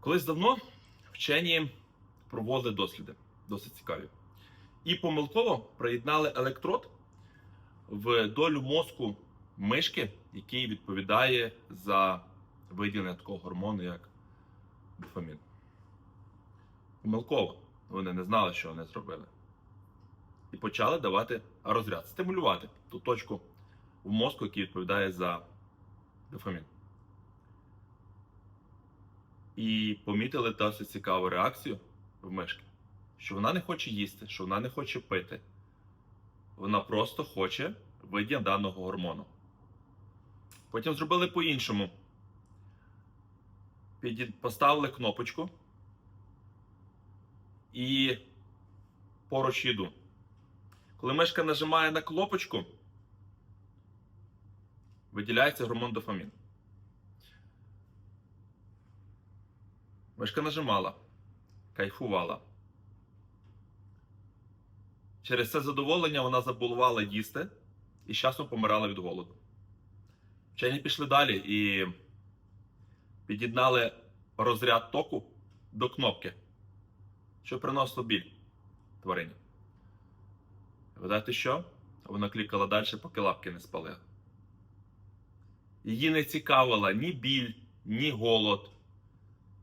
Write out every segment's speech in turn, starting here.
Колись давно вчені проводили досліди, досить цікаві. І помилково приєднали електрод в долю мозку мишки, який відповідає за виділення такого гормону, як дофамін. Помилково. Вони не знали, що вони зробили. І почали давати розряд, стимулювати ту точку в мозку, який відповідає за дофамін. І помітили досить цікаву реакцію в мишки, що вона не хоче їсти, що вона не хоче пити. Вона просто хоче виділення даного гормону. Потім зробили по-іншому. Поставили кнопочку і поруч їду. Коли мишка нажимає на кнопочку, виділяється гормон дофамін. Мишка нажимала, кайфувала. Через це задоволення вона забувала їсти і з часом помирала від голоду. Вчені пішли далі і під'єднали розряд току до кнопки, що приносило біль тварині. Ви знаєте що? Вона клікала далі, поки лапки не спалили. Її не цікавила ні біль, ні голод,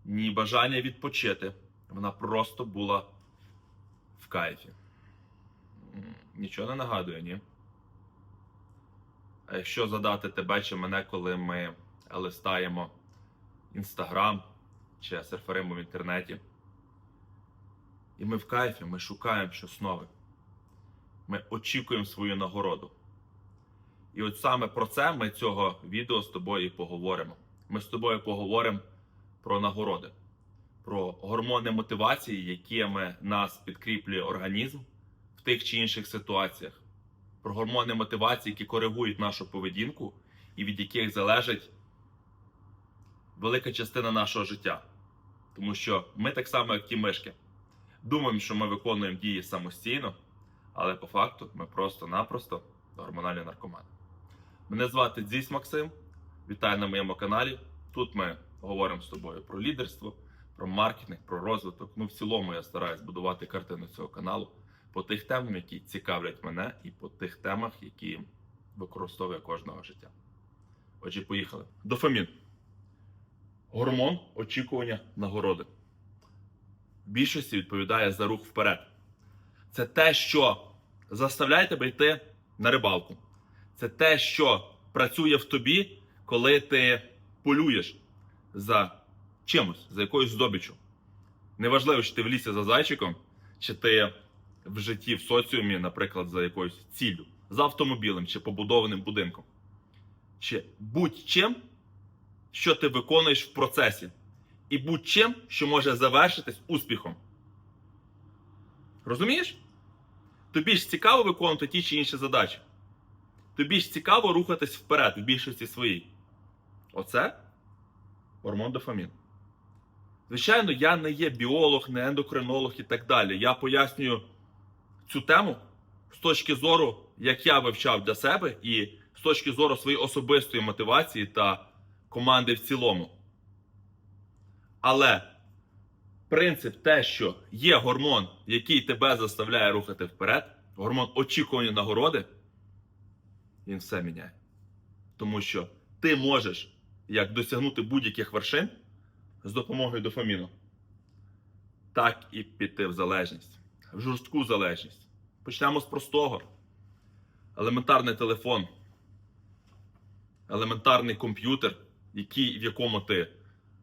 ні бажання відпочити. Вона просто була в кайфі. Нічого не нагадує, ні? А якщо задати тебе чи мене, коли ми листаємо Інстаграм чи серферимо в інтернеті, і ми в кайфі, ми шукаємо щось нове. Ми очікуємо свою нагороду. І от саме про це ми цього відео з тобою і поговоримо. Ми з тобою поговоримо про нагороди, про гормони мотивації, якими нас підкріплює організм в тих чи інших ситуаціях, про гормони мотивації, які коригують нашу поведінку і від яких залежить велика частина нашого життя. Тому що ми так само, як ті мишки, думаємо, що ми виконуємо дії самостійно, але по факту ми просто-напросто гормональні наркомани. Мене звати Дзісь Максим. Вітаю на моєму каналі. Тут ми говоримо з тобою про лідерство, про маркетинг, про розвиток. Ну, в цілому я стараюсь будувати картину цього каналу по тих темам, які цікавлять мене, і по тих темах, які використовує кожного життя. Отже, поїхали. Дофамін. Гормон очікування нагороди. В більшості відповідає за рух вперед. Це те, що заставляє тебе йти на рибалку. Це те, що працює в тобі, коли ти полюєш за чимось, за якоюсь здобиччю. Неважливо, чи ти в лісі за зайчиком, чи ти в житті в соціумі, наприклад, за якоюсь ціллю, за автомобілем чи побудованим будинком. Чи будь-чим, що ти виконуєш в процесі, і будь-чим, що може завершитись успіхом. Розумієш? Тобі ж цікаво виконувати ті чи інші задачі. Тобі ж цікаво рухатись вперед в більшості своїй. Оце гормон дофамін. Звичайно, я не є біолог, не ендокринолог і так далі. Я пояснюю цю тему з точки зору, як я вивчав для себе, і з точки зору своєї особистої мотивації та команди в цілому. Але принцип те, що є гормон, який тебе заставляє рухати вперед, гормон очікування нагороди, він все міняє. Тому що ти можеш як досягнути будь-яких вершин з допомогою дофаміну, так і піти в залежність, в жорстку залежність. Почнемо з простого. Елементарний телефон, елементарний комп'ютер, який, в якому ти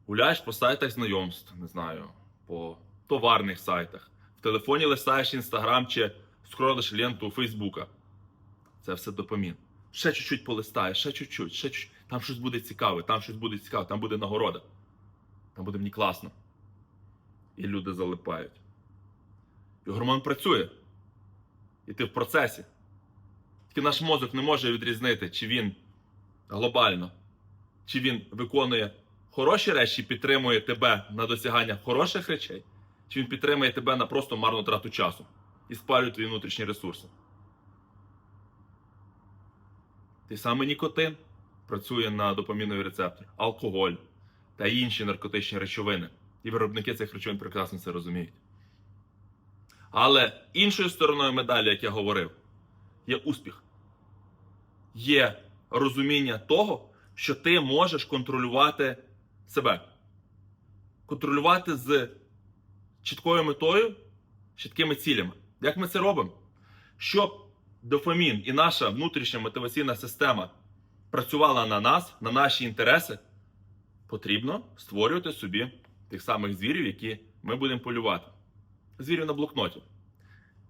гуляєш по сайтах знайомств, не знаю, по товарних сайтах. В телефоні листаєш інстаграм чи скролиш ленту Фейсбука. Це все допомін. Ще чуть-чуть полистаєш, ще чуть-чуть, ще чуть. Там щось буде цікаве, там щось буде цікаве, там буде нагорода. Там буде мені класно. І люди залипають. І гормон працює. І ти в процесі. Тільки наш мозок не може відрізнити, чи він глобально, чи він виконує хороші речі, підтримує тебе на досягання хороших речей, чи він підтримує тебе на просто марну трату часу і спалює твої внутрішні ресурси. Той самий нікотин працює на допамінові рецептори, алкоголь та інші наркотичні речовини. І виробники цих речовин прекрасно це розуміють. Але іншою стороною медалі, як я говорив, є успіх. Є розуміння того, що ти можеш контролювати себе. Контролювати з чіткою метою, чіткими цілями. Як ми це робимо? Щоб дофамін і наша внутрішня мотиваційна система працювала на нас, на наші інтереси, потрібно створювати собі тих самих звірів, які ми будемо полювати. Звірів на блокноті,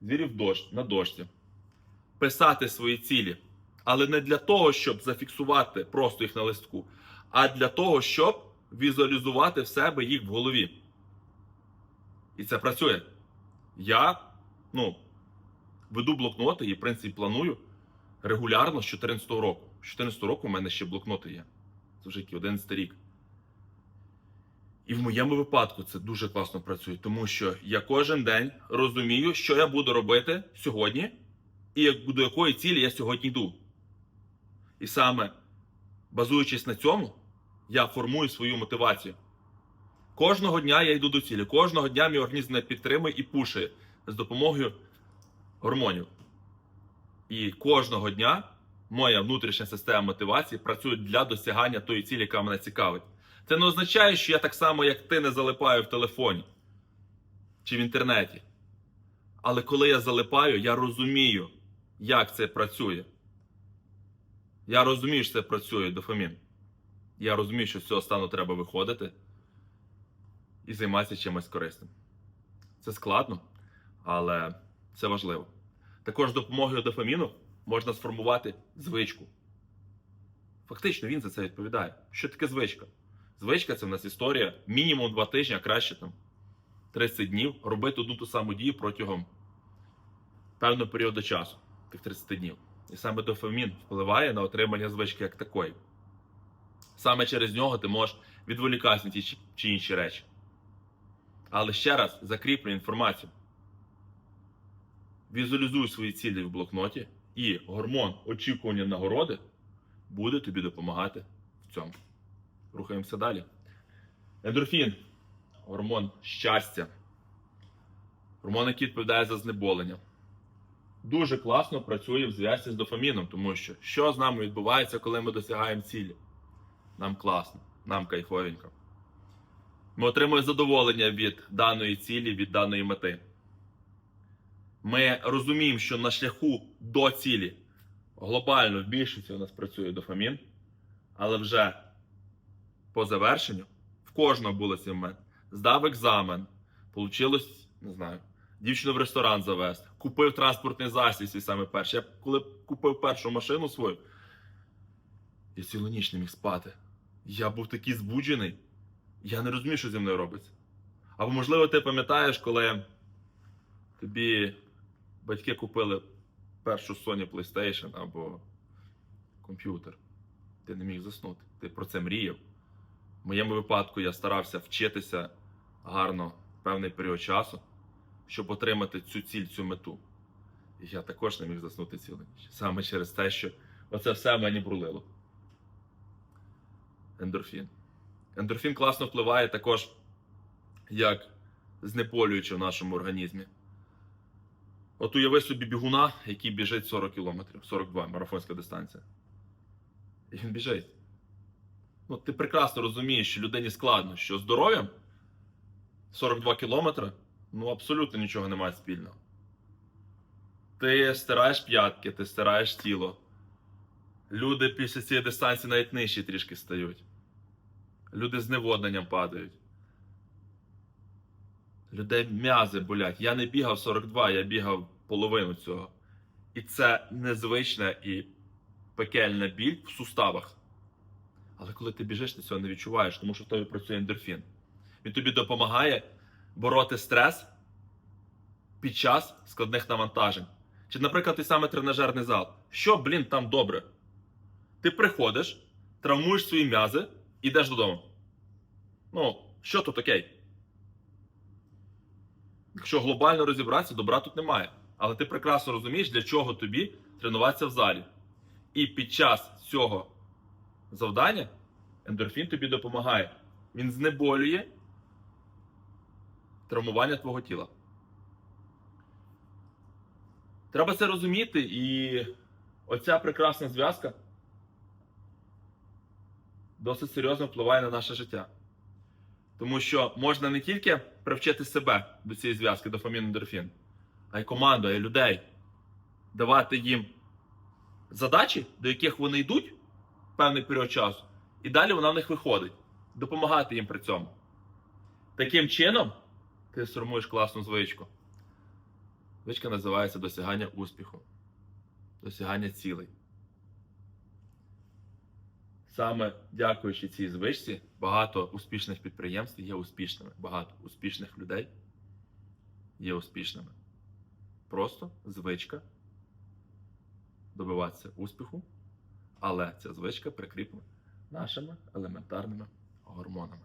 звірів дощ, на дошці. Писати свої цілі. Але не для того, щоб зафіксувати просто їх на листку, а для того, щоб візуалізувати в себе їх в голові. І це працює. Я ну, веду блокноти і, в принципі, планую регулярно з 2014 року. З 2014 року в мене ще блокноти є. Це вже який 11 рік. І в моєму випадку це дуже класно працює, тому що я кожен день розумію, що я буду робити сьогодні, і до якої цілі я сьогодні йду. І саме базуючись на цьому, я формую свою мотивацію. Кожного дня я йду до цілі, кожного дня мій організм мене підтримує і пушує з допомогою гормонів. І кожного дня моя внутрішня система мотивації працює для досягання тої цілі, яка мене цікавить. Це не означає, що я так само, як ти, не залипаю в телефоні чи в інтернеті. Але коли я залипаю, я розумію, як це працює. Я розумію, що це працює дофамін. Я розумію, що з цього стану треба виходити і займатися чимось корисним. Це складно, але це важливо. Також допомогою дофаміну можна сформувати звичку. Фактично він за це відповідає. Що таке звичка? Звичка це в нас історія мінімум 2 тижні, а краще там 30 днів робити одну ту саму дію протягом певного періоду часу, тих 30 днів. І саме дофамін впливає на отримання звички як такої. Саме через нього ти можеш відволікатися на ті чи- інші речі. Але ще раз закріплю інформацію. Візуалізуй свої цілі в блокноті, і гормон очікування нагороди буде тобі допомагати в цьому. Рухаємося далі. Ендорфін гормон щастя. Гормон, який відповідає за знеболення. Дуже класно працює в зв'язці з дофаміном, тому що що з нами відбувається, коли ми досягаємо цілі? Нам класно, нам кайфовенько. Ми отримуємо задоволення від даної цілі, від даної мети. Ми розуміємо, що на шляху до цілі глобально в більшості у нас працює дофамін, але вже по завершенню в кожного було цей момент. Здав екзамен, получилось, не знаю, дівчину в ресторан завести, купив транспортний засіб свій саме перший. Я коли купив першу машину свою, я цілу ніч не міг спати. Я був такий збуджений, я не розумів, що зі мною робиться. Або, можливо, ти пам'ятаєш, коли тобі батьки купили першу Sony PlayStation або комп'ютер. Ти не міг заснути. Ти про це мріяв. В моєму випадку я старався вчитися гарно певний період часу, щоб отримати цю ціль, цю мету. І я також не міг заснути цілу ніч. Саме через те, що оце все мені брулило. Ендорфін. Ендорфін класно впливає також як знеполюючи в нашому організмі. От уяви собі бігуна, який біжить 40 кілометрів, 42 марафонська дистанція. І він біжить. Ну, ти прекрасно розумієш, що людині складно, що здоров'ям 42 кілометри, ну абсолютно нічого немає спільного. Ти стираєш п'ятки, ти стираєш тіло. Люди після цієї дистанції навіть нижчі трішки стають. Люди з неводненням падають. Людей м'язи болять. Я не бігав 42, я бігав половину цього. І це незвична і пекельна біль в суставах. Але коли ти біжиш, ти цього не відчуваєш, тому що в тобі працює ендорфін. Він тобі допомагає бороти стрес під час складних навантажень. Чи, наприклад, той самий тренажерний зал. Що, блін, там добре? Ти приходиш, травмуєш свої м'язи і йдеш додому. Ну, що тут окей? Якщо глобально розібратися, добра тут немає. Але ти прекрасно розумієш, для чого тобі тренуватися в залі. І під час цього завдання ендорфін тобі допомагає. Він знеболює травмування твого тіла. Треба це розуміти, і оця прекрасна зв'язка досить серйозно впливає на наше життя. Тому що можна не тільки привчити себе до цієї зв'язки, дофамін ендорфін, а й команду, а й людей, давати їм задачі, до яких вони йдуть певний період часу, і далі вона в них виходить, допомагати їм при цьому. Таким чином, ти сформуєш класну звичку. Звичка називається досягання успіху, досягання цілей. Саме дякуючи цій звичці, багато успішних підприємств є успішними. Багато успішних людей є успішними. Просто звичка добиватися успіху, але ця звичка прикріплена нашими елементарними гормонами.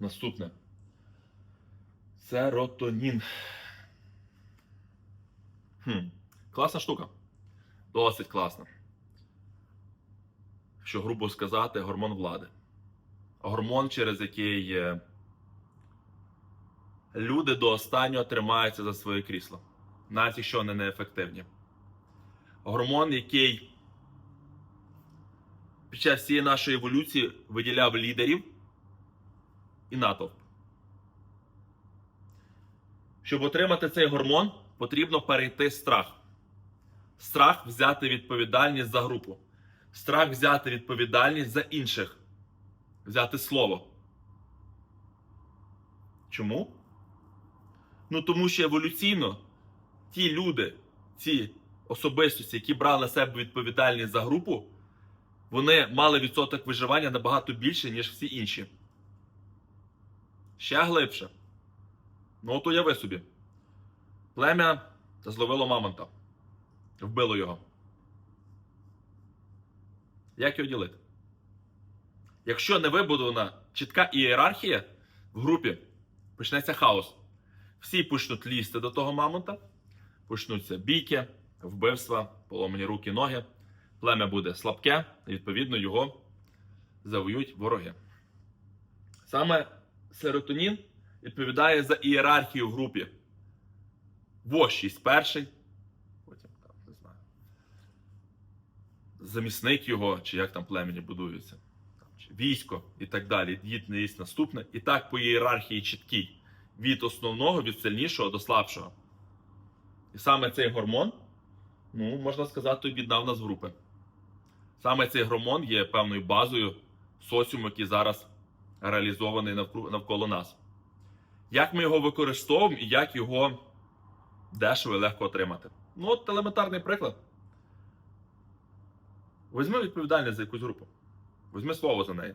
Наступне серотонін. Хм. Класна штука. Досить класна. Що, грубо сказати, гормон влади. Гормон, через який е, люди до останнього тримаються за своє крісло, навіть якщо вони неефективні. Гормон, який під час всієї нашої еволюції виділяв лідерів і натовп. Щоб отримати цей гормон, потрібно перейти страх. Страх взяти відповідальність за групу. Страх взяти відповідальність за інших. Взяти слово. Чому? Ну тому що еволюційно ті люди, ці особистості, які брали на себе відповідальність за групу, вони мали відсоток виживання набагато більше, ніж всі інші. Ще глибше. Ну, от уяви собі. Плем'я зловило мамонта. Вбило його. Як його ділити? Якщо не вибудована чітка ієрархія в групі, почнеться хаос. Всі почнуть лізти до того мамонта, почнуться бійки, вбивства, поломані руки, ноги. Плем'я буде слабке, і відповідно його завоюють вороги. Саме серотонін відповідає за ієрархію в групі. Вождь перший, потім там, не знаю, замісник його, чи як там племені будується, військо і так далі. Дід не наступне. І так по ієрархії чіткій. Від основного, від сильнішого до слабшого. І саме цей гормон, ну, можна сказати, об'єднав нас в групи. Саме цей гормон є певною базою соціуму, який зараз реалізований навколо нас. Як ми його використовуємо і як його дешево і легко отримати? Ну, от елементарний приклад. Візьми відповідальність за якусь групу. Візьми слово за неї.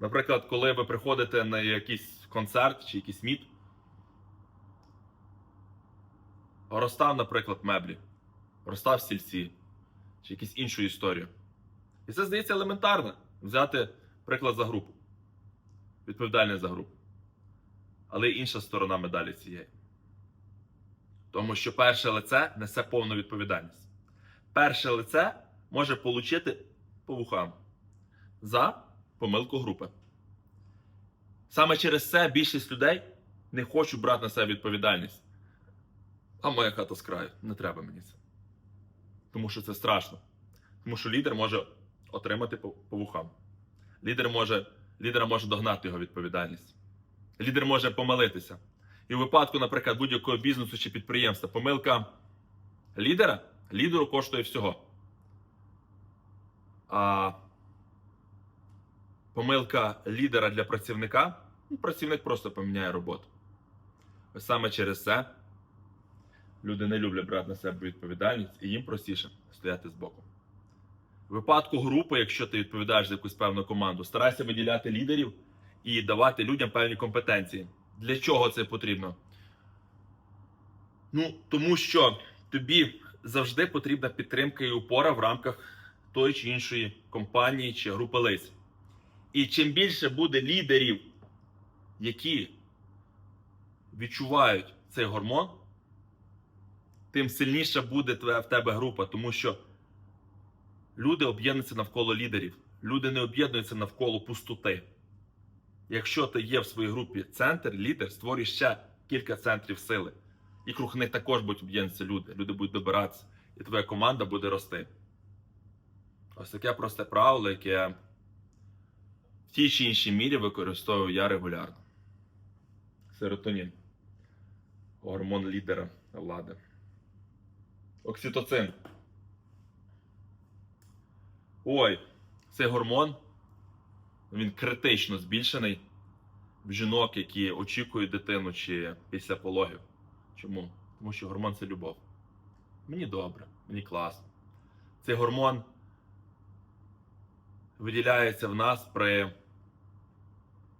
Наприклад, коли ви приходите на якийсь концерт чи якийсь міт, розстав, наприклад, меблі, розстав стільці чи якусь іншу історію. І це здається елементарно взяти приклад за групу. Відповідальність за групу. Але інша сторона медалі цієї. Тому що перше лице несе повну відповідальність. Перше лице може отримати по вухам за помилку групи. Саме через це більшість людей не хочуть брати на себе відповідальність. А моя хата з краю. Не треба мені це. Тому що це страшно. Тому що лідер може отримати по, вухам. Лідер може, лідера може догнати його відповідальність. Лідер може помилитися. І у випадку, наприклад, будь-якого бізнесу чи підприємства, помилка лідера лідеру коштує всього. А помилка лідера для працівника, ну, працівник просто поміняє роботу. Саме через це люди не люблять брати на себе відповідальність, і їм простіше стояти збоку. В випадку групи, якщо ти відповідаєш за якусь певну команду, старайся виділяти лідерів і давати людям певні компетенції. Для чого це потрібно? Ну, тому що тобі завжди потрібна підтримка і опора в рамках тої чи іншої компанії чи групи лиць. І чим більше буде лідерів, які відчувають цей гормон, тим сильніша буде в тебе група, тому що люди об'єднуються навколо лідерів. Люди не об'єднуються навколо пустоти. Якщо ти є в своїй групі центр, лідер, створюй ще кілька центрів сили. І круг них також будуть об'єднатися люди. Люди будуть добиратися, і твоя команда буде рости. Ось таке просте правило, яке тій чи іншій мірі використовую я регулярно. Серотонін. Гормон лідера влади. Окситоцин. Ой, цей гормон він критично збільшений в жінок, які очікують дитину чи після пологів. Чому? Тому що гормон це любов. Мені добре, мені класно. Цей гормон виділяється в нас при,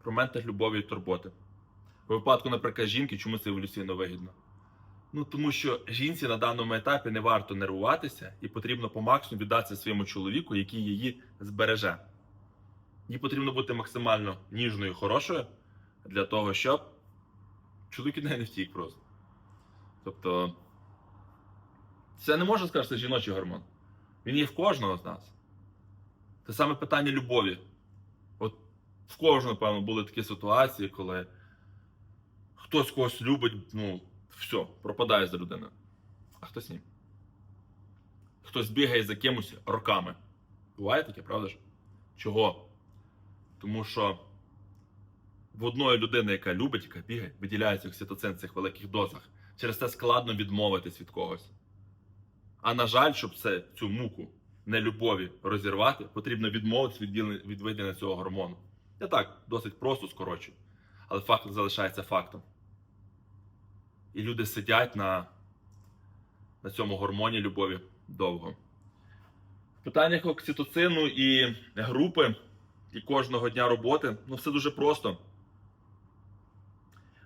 при моментах любові і турботи. У випадку, наприклад, жінки, чому це еволюційно вигідно? Ну, тому що жінці на даному етапі не варто нервуватися і потрібно по максимуму віддатися своєму чоловіку, який її збереже. Їй потрібно бути максимально ніжною і хорошою для того, щоб чоловік від неї не втік просто. Тобто, це не можна сказати, що це жіночий гормон. Він є в кожного з нас. Це саме питання любові. В кожного, напевно, були такі ситуації, коли хтось когось любить, ну, все, пропадає за людиною. А хтось ні. Хтось бігає за кимось роками. Буває таке, правда ж? Чого? Тому що в одної людини, яка любить, яка бігає, виділяється окситоцин в цих великих дозах. Через це складно відмовитись від когось. А на жаль, щоб це, цю муку нелюбові розірвати, потрібно відмовитися від, від виділення цього гормону. Я так, досить просто скорочую. Але факт залишається фактом. І люди сидять на, на цьому гормоні любові довго. В питаннях окситоцину і групи, і кожного дня роботи, ну все дуже просто.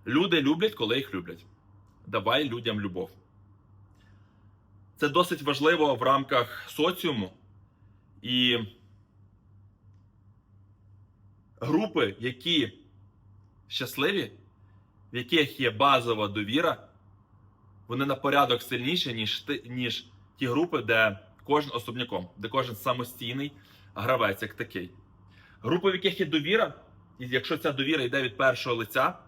Люди люблять, коли їх люблять. Давай людям любов. Це досить важливо в рамках соціуму. І групи, які щасливі, в яких є базова довіра, вони на порядок сильніші, ніж, ти- ніж ті групи, де кожен особняком, де кожен самостійний гравець як такий. Групи, в яких є довіра, і якщо ця довіра йде від першого лиця,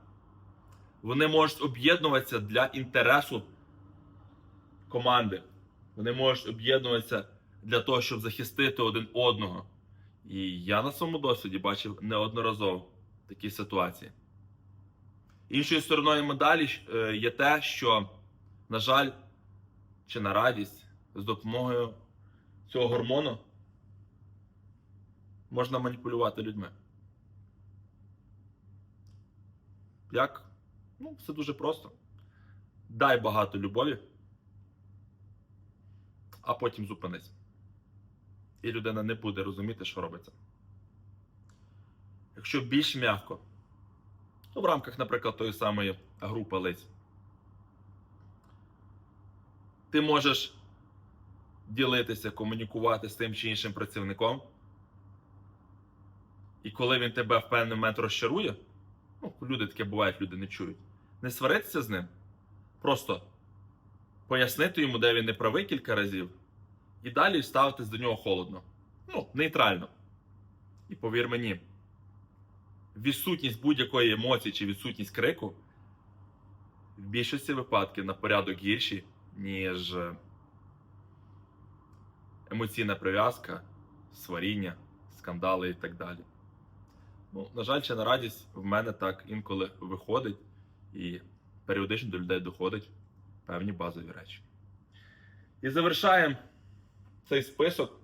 вони можуть об'єднуватися для інтересу команди. Вони можуть об'єднуватися для того, щоб захистити один одного. І я на своєму досвіді бачив неодноразово такі ситуації. Іншою стороною медалі е, є те, що, на жаль, чи на радість, з допомогою цього гормону можна маніпулювати людьми. Як? Ну, все дуже просто. Дай багато любові, а потім зупинись. І людина не буде розуміти, що робиться. Якщо більш м'яко, то в рамках, наприклад, тої самої групи лиць, ти можеш ділитися, комунікувати з тим чи іншим працівником. І коли він тебе в певний момент розчарує, ну, люди таке бувають, люди не чують. Не сваритися з ним, просто пояснити йому, де він не правий кілька разів, і далі ставитись до нього холодно. Ну, нейтрально. І повір мені, відсутність будь-якої емоції чи відсутність крику в більшості випадків на порядок гірші, ніж е, емоційна прив'язка, сваріння, скандали і так далі. Ну, на жаль, чи на радість в мене так інколи виходить, і періодично до людей доходять певні базові речі. І завершаємо цей список.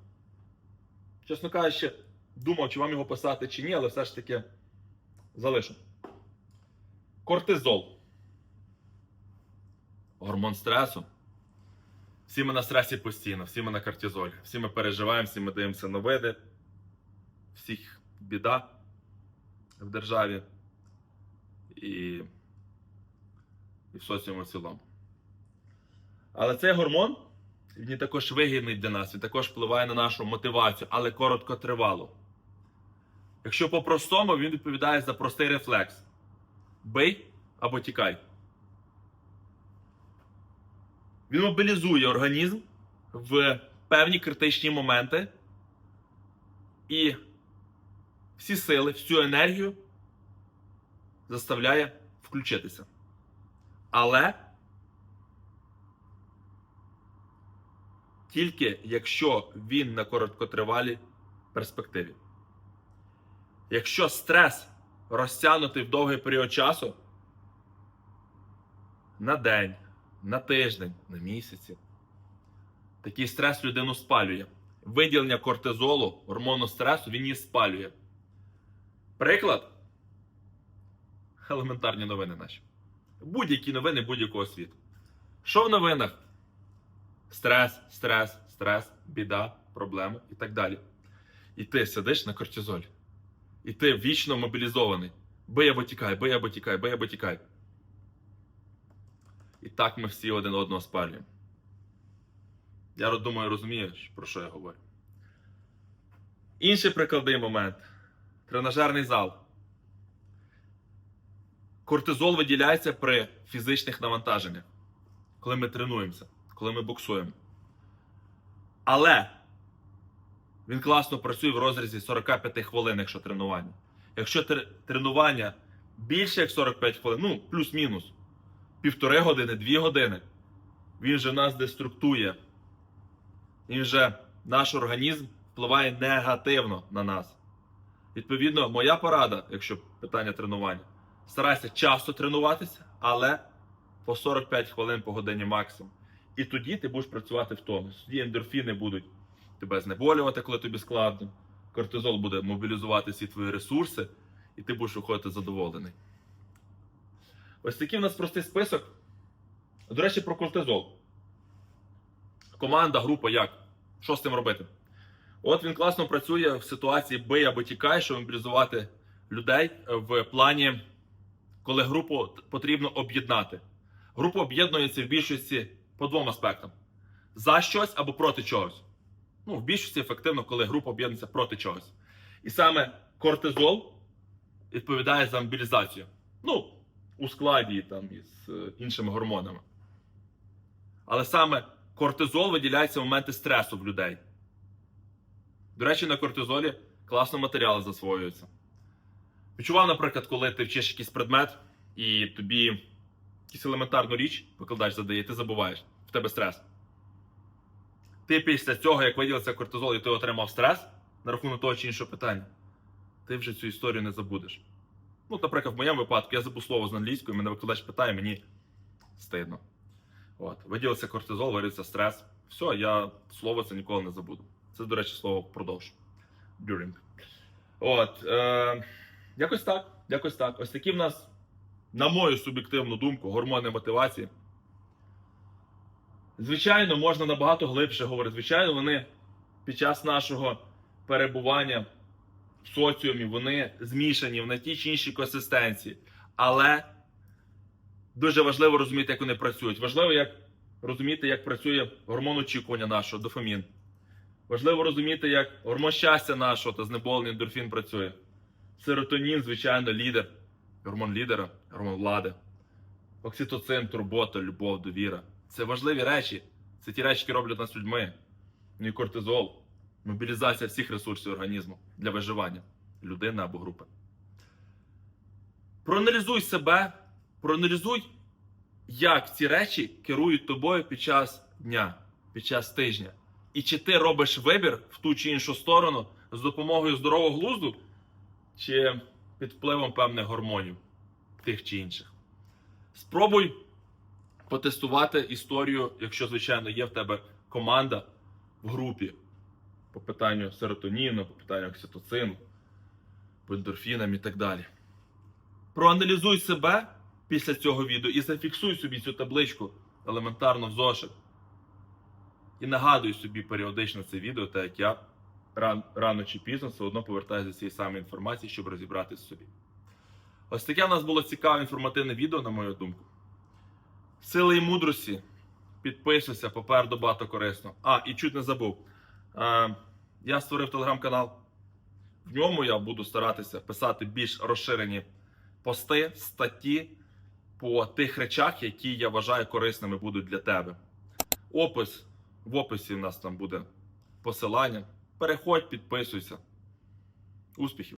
Чесно кажучи, думав, чи вам його писати чи ні, але все ж таки залишу. Кортизол. Гормон стресу. Всі ми на стресі постійно, всі ми на кортизолі. Всі ми переживаємо, всі ми дивимося новини. Всіх біда в державі і, і в соціуму в цілому. Але цей гормон він також вигідний для нас, він також впливає на нашу мотивацію, але короткотривало. Якщо по-простому, він відповідає за простий рефлекс: бий або тікай. Він мобілізує організм в певні критичні моменти і всі сили, всю енергію заставляє включитися. Але тільки якщо він на короткотривалій перспективі. Якщо стрес розтягнутий в довгий період часу на день, на тиждень, на місяці, такий стрес людину спалює. Виділення кортизолу, гормону стресу, він її спалює. Приклад. Елементарні новини наші. Будь-які новини будь-якого світу. Що в новинах? Стрес, стрес, стрес, біда, проблеми і так далі. І ти сидиш на кортизолі. І ти вічно мобілізований. Бий або тікай, бий або тікай, бий або тікай. І так ми всі один одного спалюємо. Я думаю, розумієш, про що я говорю. Інший прикладний момент. Тренажерний зал. Кортизол виділяється при фізичних навантаженнях, коли ми тренуємося, коли ми боксуємо. Але він класно працює в розрізі 45 хвилин, якщо тренування. Якщо тренування більше як 45 хвилин, ну, плюс-мінус, півтори години, дві години, він же нас деструктує. Він же наш організм впливає негативно на нас. Відповідно, моя порада, якщо питання тренування, старайся часто тренуватися, але по 45 хвилин по годині максимум. І тоді ти будеш працювати в тонус. Тоді ендорфіни будуть тебе знеболювати, коли тобі складно. Кортизол буде мобілізувати всі твої ресурси, і ти будеш виходити задоволений. Ось такий в нас простий список. До речі, про кортизол. Команда, група як? Що з цим робити? От він класно працює в ситуації бий або тікай, щоб мобілізувати людей в плані, коли групу потрібно об'єднати. Група об'єднується в більшості по двом аспектам: за щось або проти чогось. Ну, в більшості ефективно, коли група об'єднується проти чогось. І саме кортизол відповідає за мобілізацію. Ну, у складі там із е, іншими гормонами. Але саме кортизол виділяється в моменти стресу в людей. До речі, на кортизолі класно матеріали засвоюються. Відчував, наприклад, коли ти вчиш якийсь предмет, і тобі якусь елементарну річ викладач задає, ти забуваєш, в тебе стрес. Ти після цього, як виділився кортизол, і ти отримав стрес на рахунок того чи іншого питання, ти вже цю історію не забудеш. Ну, наприклад, в моєму випадку я забув слово з англійської, мене викладач питає, мені стидно. От, виділився кортизол, вирівся стрес. Все, я слово це ніколи не забуду. Це, до речі, слово впродовж. During. От. Е, якось так. Якось так. Ось такі в нас, на мою суб'єктивну думку, гормони мотивації. Звичайно, можна набагато глибше говорити. Звичайно, вони під час нашого перебування в соціумі вони змішані в ті чи інші консистенції. Але дуже важливо розуміти, як вони працюють. Важливо як розуміти, як працює гормон очікування нашого, дофамін. Важливо розуміти, як гормон щастя нашого та знеболений ендорфін працює. Серотонін, звичайно, лідер, гормон лідера, гормон влади. Окситоцин, турбота, любов, довіра. Це важливі речі. Це ті речі, які роблять нас людьми. Ну і кортизол, мобілізація всіх ресурсів організму для виживання людини або групи. Проаналізуй себе, проаналізуй, як ці речі керують тобою під час дня, під час тижня. І чи ти робиш вибір в ту чи іншу сторону з допомогою здорового глузду, чи під впливом певних гормонів, тих чи інших. Спробуй потестувати історію, якщо, звичайно, є в тебе команда в групі по питанню серотоніну, по питанню окситоцину, по ендорфінам і так далі. Проаналізуй себе після цього відео і зафіксуй собі цю табличку елементарно в зошит. І нагадуй собі періодично це відео, так як я ран, рано чи пізно все одно повертаюся до цієї самої інформації, щоб розібратися собі. Ось таке в нас було цікаве інформативне відео, на мою думку. Сили і мудрості. Підписуйся, попереду багато корисно. А, і чуть не забув. Е, я створив телеграм-канал. В ньому я буду старатися писати більш розширені пости, статті по тих речах, які я вважаю корисними будуть для тебе. Опис. В описі у нас там буде посилання. Переходь, підписуйся. Успіхів!